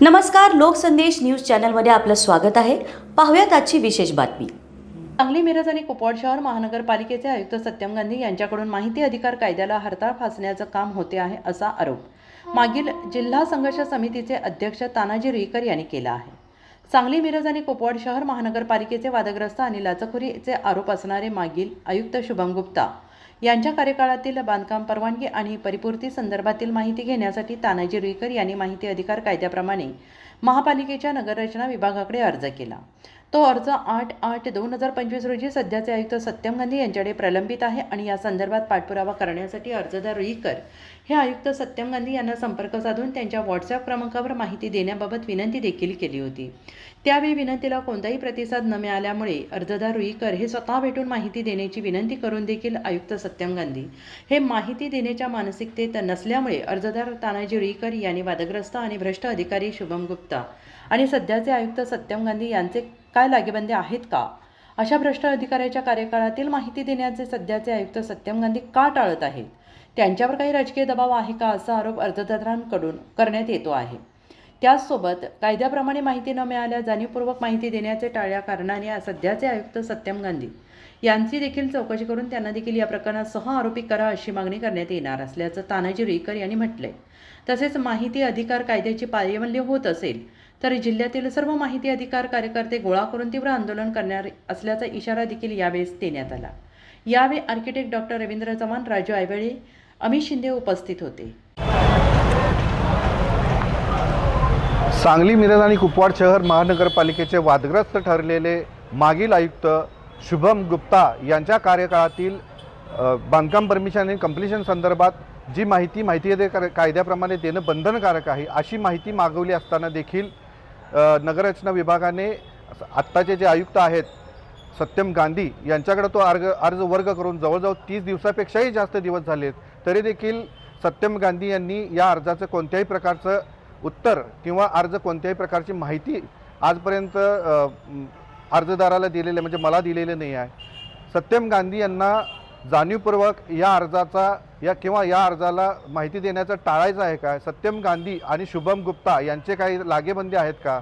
नमस्कार लोकसंदेश न्यूज चॅनलमध्ये आपलं स्वागत आहे. पाहूयात आजची विशेष बातमी. सांगली मिरज आणि कुपवाड शहर महानगरपालिकेचे आयुक्त सत्यम गांधी यांच्याकडून माहिती अधिकार कायद्याला हरताळ फासण्याचं काम होते आहे असा आरोप मागील जिल्हा संघर्ष समितीचे अध्यक्ष तानाजी रुईकर यांनी केला आहे. सांगली मिरज आणि कुपवाड शहर महानगरपालिकेचे वादग्रस्त आणि लाचखोरीचे आरोप असणारे मागील आयुक्त शुभम गुप्ता यांच्या कार्यकाळातील बांधकाम परवानगी आणि परिपूर्ती संदर्भातील माहिती घेण्यासाठी तानाजी रुईकर यांनी माहिती अधिकार कायद्याप्रमाणे महापालिकेच्या नगररचना विभागाकडे अर्ज केला. तो अर्ज आठ आठ दोन हजार पंचवीस रोजी सध्याचे आयुक्त सत्यम गांधी यांच्याकडे प्रलंबित आहे आणि या संदर्भात पाठपुरावा करण्यासाठी अर्जदार रुईकर हे आयुक्त सत्यम गांधी यांना संपर्क साधून त्यांच्या व्हॉट्सअप क्रमांकावर माहिती देण्याबाबत विनंती देखील केली होती. त्यावेळी विनंतीला कोणताही प्रतिसाद न मिळाल्यामुळे अर्जदार रुईकर हे स्वतः भेटून माहिती देण्याची विनंती करून देखील आयुक्त सत्यम गांधी. हे माहिती देण्याच्या मानसिकतेत नसल्यामुळे अर्जदार तानाजी रुईकर यांनी वादग्रस्त आणि भ्रष्ट अधिकारी शुभम गुप्ता आणि सध्याचे आयुक्त सत्यम गांधी यांचे काय लागेबंदी आहेत का? अशा भ्रष्ट अधिकाऱ्याच्या कार्यकाळातील माहिती देण्याचे सध्याचे आयुक्त सत्यम गांधी का टाळत आहेत? त्यांच्यावर काही राजकीय दबाव आहे का असा आरोप अर्जदारांकडून करण्यात येतो आहे. त्याचसोबत कायद्याप्रमाणे माहिती न मिळाल्या जाणीवपूर्वक माहिती देण्याचे टाळल्या कारणाने सध्याचे आयुक्त सत्यम गांधी यांची देखील चौकशी करून त्यांना देखील या प्रकरणात सह आरोपी करा अशी मागणी करण्यात येणार असल्याचं तानाजी रुईकर यांनी म्हटलंय. तसेच माहिती अधिकार कायद्याची पायमल्य होत असेल तर जिल्ह्यातील सर्व माहिती अधिकार कार्यकर्ते गोळा करून तीव्र आंदोलन करणार असल्याचा इशारा देखील यावेळेस देण्यात आला. यावेळी आर्किटेक्ट डॉक्टर रवींद्र चव्हाण राजू आयवळे अमित शिंदे उपस्थित होते. सांगली मिरज आणि कुपवाड शहर महानगरपालिकेचे वादग्रस्त ठरलेले मागील आयुक्त शुभम गुप्ता यांच्या कार्यकाळातील बांधकाम परमिशन आणि कम्प्लिशन संदर्भात जी माहिती माहिती कायद्याप्रमाणे देणं बंधनकारक आहे अशी माहिती मागवली असताना देखील नगररचना विभागाने आत्ताचे जे आयुक्त आहेत सत्यम गांधी यांच्याकडे तो अर्ज अर्ज वर्ग करून जवळजवळ तीस दिवसापेक्षाही जास्त दिवस झालेत तरी देखील सत्यम गांधी यांनी या अर्जाचं कोणत्याही प्रकारचं उत्तर किंवा अर्ज कोणत्याही प्रकारची माहिती आजपर्यंत अर्जदाराला दिलेलं म्हणजे मला दिलेलं नाही आहे. सत्यम गांधी यांना जाणीवपूर्वक या अर्जाचा या किंवा या अर्जाला माहिती देण्याचं टाळायचं आहे का? सत्यम गांधी आणि शुभम गुप्ता यांचे काही लागेबंदी आहेत का?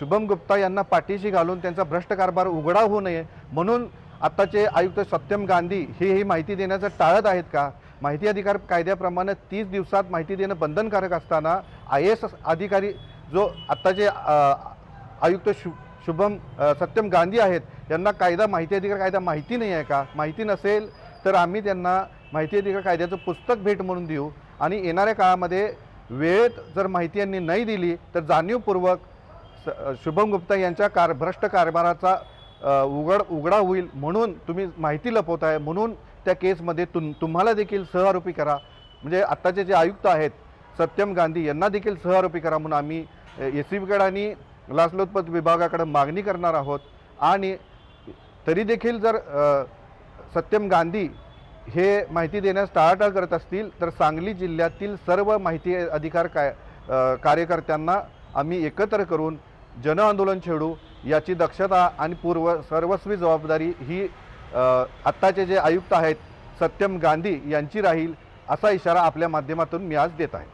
शुभम गुप्ता यांना पाठीशी घालून त्यांचा भ्रष्ट कारभार उघडा होऊ नये म्हणून आत्ताचे आयुक्त सत्यम गांधी हे ही माहिती देण्याचं टाळत आहेत का? माहिती अधिकार कायद्याप्रमाणे तीस दिवसात माहिती देणं बंधनकारक असताना आय एस अधिकारी जो आत्ताचे आयुक्त शु शुभम सत्यम गांधी आहेत यांना कायदा माहिती अधिकार कायदा माहिती नाही आहे का? माहिती नसेल तर आम्ही त्यांना माहिती अधिकार कायद्याचं पुस्तक भेट म्हणून देऊ. आणि येणाऱ्या काळामध्ये वेळेत जर माहिती यांनी नाही दिली तर जाणीवपूर्वक स- शुभम गुप्ता यांच्या कार भ्रष्ट कारभाराचा उघड उघडा होईल म्हणून तुम्ही माहिती लपवताय म्हणून त्या केसमध्ये तुम तुम्हाला देखील सहआरोपी करा. म्हणजे आत्ताचे जे आयुक्त आहेत सत्यम गांधी यांना देखील सहआरोपी करा म्हणून आम्ही एस सी बीकडे आणि लाचलुचपत विभागाकडे मागणी करणार आहोत. आणि तरी देखील जर सत्यम गांधी हे माहिती देण्यास टाळाटाळ करत असतील तर सांगली जिल्ह्यातील सर्व माहिती अधिकार काय कार्यकर्त्यांना आम्ही एकत्र करून जनआंदोलन छेडू याची दक्षता आणि पूर्व सर्वस्वी जबाबदारी ही आत्ताचे जे आयुक्त आहेत सत्यम गांधी यांची राहील असा इशारा आपल्या माध्यमातून मी आज देत आहे.